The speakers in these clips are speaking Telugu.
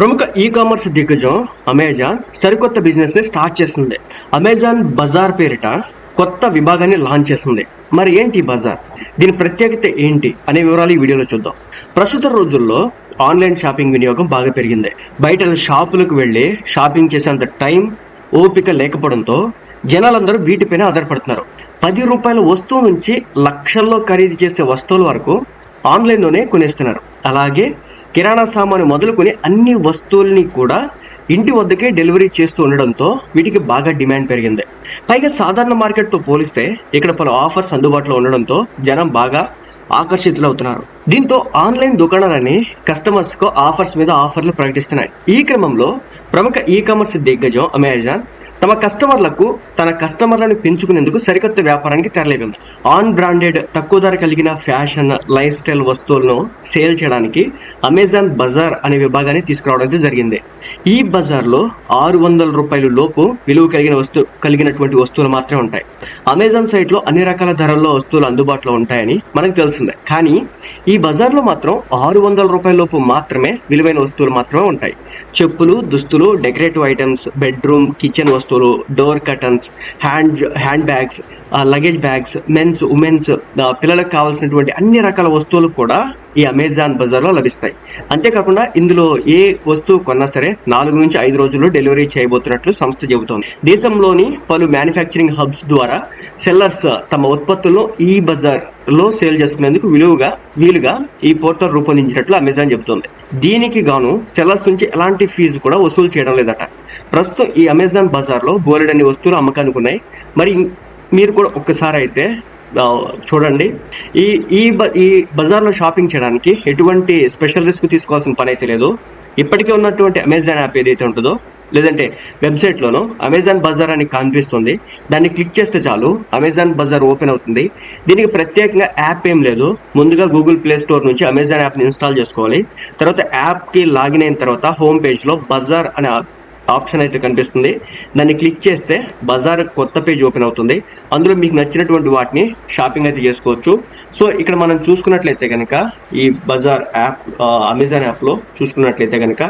ప్రముఖ ఈ కామర్స్ దిగ్గజం అమెజాన్ సరికొత్త బిజినెస్ని స్టార్ట్ చేస్తుంది. అమెజాన్ బజార్ పేరిట కొత్త విభాగాన్ని లాంచ్ చేస్తుంది. మరి ఏంటి బజార్? దీని ప్రత్యేకత ఏంటి అనే వివరాలు ఈ వీడియోలో చూద్దాం. ప్రస్తుత రోజుల్లో ఆన్లైన్ షాపింగ్ వినియోగం బాగా పెరిగింది. బయట షాపులకు వెళ్ళి షాపింగ్ చేసేంత టైం ఓపిక లేకపోవడంతో జనాలందరూ వీటిపైన ఆధారపడుతున్నారు. పది రూపాయల వస్తువు నుంచి లక్షల్లో ఖరీదు చేసే వస్తువుల వరకు ఆన్లైన్లోనే కొనేస్తున్నారు. అలాగే కిరాణా సామాను మొదలుకొని అన్ని వస్తువుల్ని కూడా ఇంటి వద్దకే డెలివరీ చేస్తూ ఉండడంతో వీటికి బాగా డిమాండ్ పెరిగింది. పైగా సాధారణ మార్కెట్తో పోలిస్తే ఇక్కడ పలు ఆఫర్స్ అందుబాటులో ఉండడంతో జనం బాగా ఆకర్షితులవుతున్నారు. దీంతో ఆన్లైన్ దుకాణాలని కస్టమర్స్కు ఆఫర్స్ మీద ఆఫర్లు ప్రకటిస్తున్నాయి. ఈ క్రమంలో ప్రముఖ ఈ కామర్స్ దిగ్గజం అమెజాన్ తమ కస్టమర్లకు తన కస్టమర్లను పెంచుకునేందుకు సరికొత్త వ్యాపారానికి తెరలేగలదు ఆన్ బ్రాండెడ్ తక్కువ ధర కలిగిన ఫ్యాషన్ లైఫ్ స్టైల్ వస్తువులను సేల్ చేయడానికి అమెజాన్ బజార్ అనే విభాగాన్ని తీసుకురావడం జరిగింది. ఈ బజార్లో ఆరు వందల రూపాయల లోపు విలువ కలిగిన వస్తువు కలిగినటువంటి వస్తువులు మాత్రమే ఉంటాయి. అమెజాన్ సైట్లో అన్ని రకాల ధరల్లో వస్తువులు అందుబాటులో ఉంటాయని మనకు తెలిసిందే. కానీ ఈ బజార్లో మాత్రం ఆరు వందల రూపాయల లోపు మాత్రమే విలువైన వస్తువులు మాత్రమే ఉంటాయి. చెప్పులు దుస్తులు డెకరేటివ్ ఐటమ్స్ బెడ్రూమ్ కిచెన్ వస్తువులు door curtains hand hand bags luggage bags men's women's పిల్లలకు కావాల్సినటువంటి అన్ని రకాల వస్తువులు కూడా ఈ అమెజాన్ బజార్లో లభిస్తాయి. అంతేకాకుండా ఇందులో ఏ వస్తువు కొన్నా సరే నాలుగు నుంచి ఐదు రోజుల్లో డెలివరీ చేయబోతున్నట్లు సంస్థ చెబుతోంది. దేశంలోని పలు మ్యానుఫ్యాక్చరింగ్ హబ్స్ ద్వారా సెల్లర్స్ తమ ఉత్పత్తులను ఈ బజార్లో సేల్ చేసుకునేందుకు విలువగా వీలుగా ఈ పోర్టల్ రూపొందించినట్లు అమెజాన్ చెబుతోంది. దీనికి గాను సెల్లర్స్ నుంచి ఎలాంటి ఫీజు కూడా వసూలు చేయడం లేదట. ప్రస్తుతం ఈ అమెజాన్ బజార్లో బోలెడన్ని వస్తువులు అమ్మకానికి ఉన్నాయి. మరి మీరు కూడా ఒక్కసారి అయితే చూడండి. ఈ ఈ బ- ఈ బజార్లో షాపింగ్ చేయడానికి ఎటువంటి స్పెషల్ రిస్క్ తీసుకోవాల్సిన పని అయితే లేదు. ఇప్పటికే ఉన్నటువంటి అమెజాన్ యాప్ ఏదైతే ఉంటుందో లేదంటే వెబ్సైట్లోనో అమెజాన్ బజార్ అని కనిపిస్తుంది. దాన్ని క్లిక్ చేస్తే చాలు అమెజాన్ బజార్ ఓపెన్ అవుతుంది. దీనికి ప్రత్యేకంగా యాప్ ఏం లేదు. ముందుగా గూగుల్ ప్లే స్టోర్ నుంచి అమెజాన్ యాప్ని ఇన్స్టాల్ చేసుకోవాలి. తర్వాత యాప్కి లాగిన్ అయిన తర్వాత హోమ్ పేజ్లో బజార్ అనే ఆప్షన్ అయితే కనిపిస్తుంది. దాన్ని క్లిక్ చేస్తే బజార్ కొత్త పేజ్ ఓపెన్ అవుతుంది. అందులో మీకు నచ్చినటువంటి వాటిని షాపింగ్ అయితే చేసుకోవచ్చు. సో ఇక్కడ మనం చూసుకున్నట్లయితే కనుక ఈ బజార్ యాప్ అమెజాన్ యాప్లో చూసుకున్నట్లయితే కనుక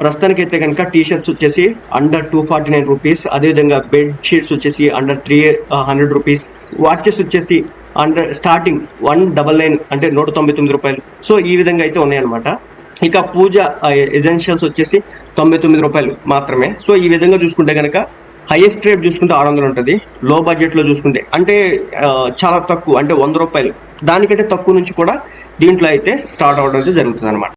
ప్రస్తుతానికైతే కనుక టీ షర్ట్స్ వచ్చేసి under two forty nine rupees అదేవిధంగా బెడ్ షీట్స్ వచ్చేసి under three hundred rupees watches వచ్చేసి under starting one double nine అంటే నూట తొంభై తొమ్మిది రూపాయలు. సో ఈ విధంగా అయితే ఉన్నాయన్నమాట. ఇక పూజ ఎసెన్షియల్స్ వచ్చేసి తొంభై తొమ్మిది రూపాయలు మాత్రమే. సో ఈ విధంగా చూసుకుంటే కనుక హైయెస్ట్ రేట్ చూసుకుంటే ఆరు వందలు ఉంటుంది. లో బడ్జెట్లో చూసుకుంటే అంటే చాలా తక్కువ అంటే వంద రూపాయలు. దానికంటే తక్కువ నుంచి కూడా దీంట్లో అయితే స్టార్ట్ అవ్వడం అయితే జరుగుతుంది అనమాట